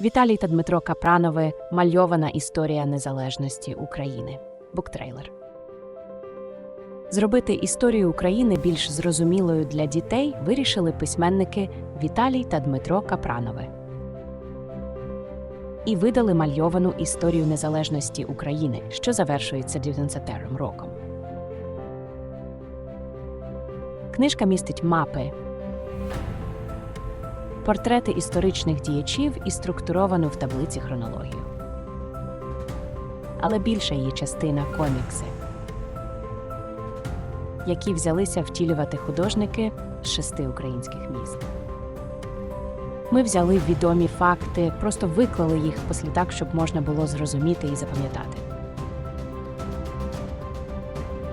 Віталій та Дмитро Капранови Мальована історія незалежності України. Буктрейлер. Зробити історію України більш зрозумілою для дітей вирішили письменники Віталій та Дмитро Капранови. І видали мальовану історію незалежності України, що завершується 90 роком. Книжка містить мапи, портрети історичних діячів і структуровану в таблиці хронологію. Але більша її частина комікси, які взялися втілювати художники з шести українських міст. Ми взяли відомі факти, просто виклали їх по слідах, щоб можна було зрозуміти і запам'ятати.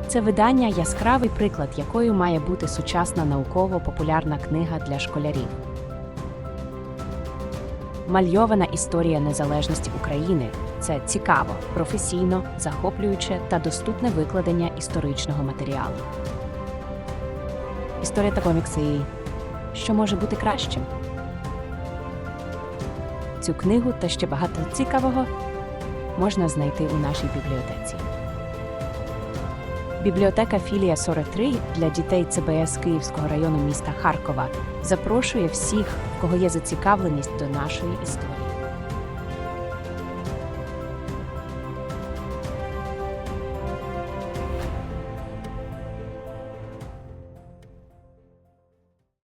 Це видання яскравий приклад, якою має бути сучасна науково-популярна книга для школярів. Мальована історія незалежності України це цікаво, професійно, захоплююче та доступне викладення історичного матеріалу. Історія та комікси. Що може бути кращим? Цю книгу та ще багато цікавого можна знайти у нашій бібліотеці. Бібліотека Філія 43 для дітей ЦБС Київського району міста Харкова запрошує всіх, кого є зацікавленість до нашої історії.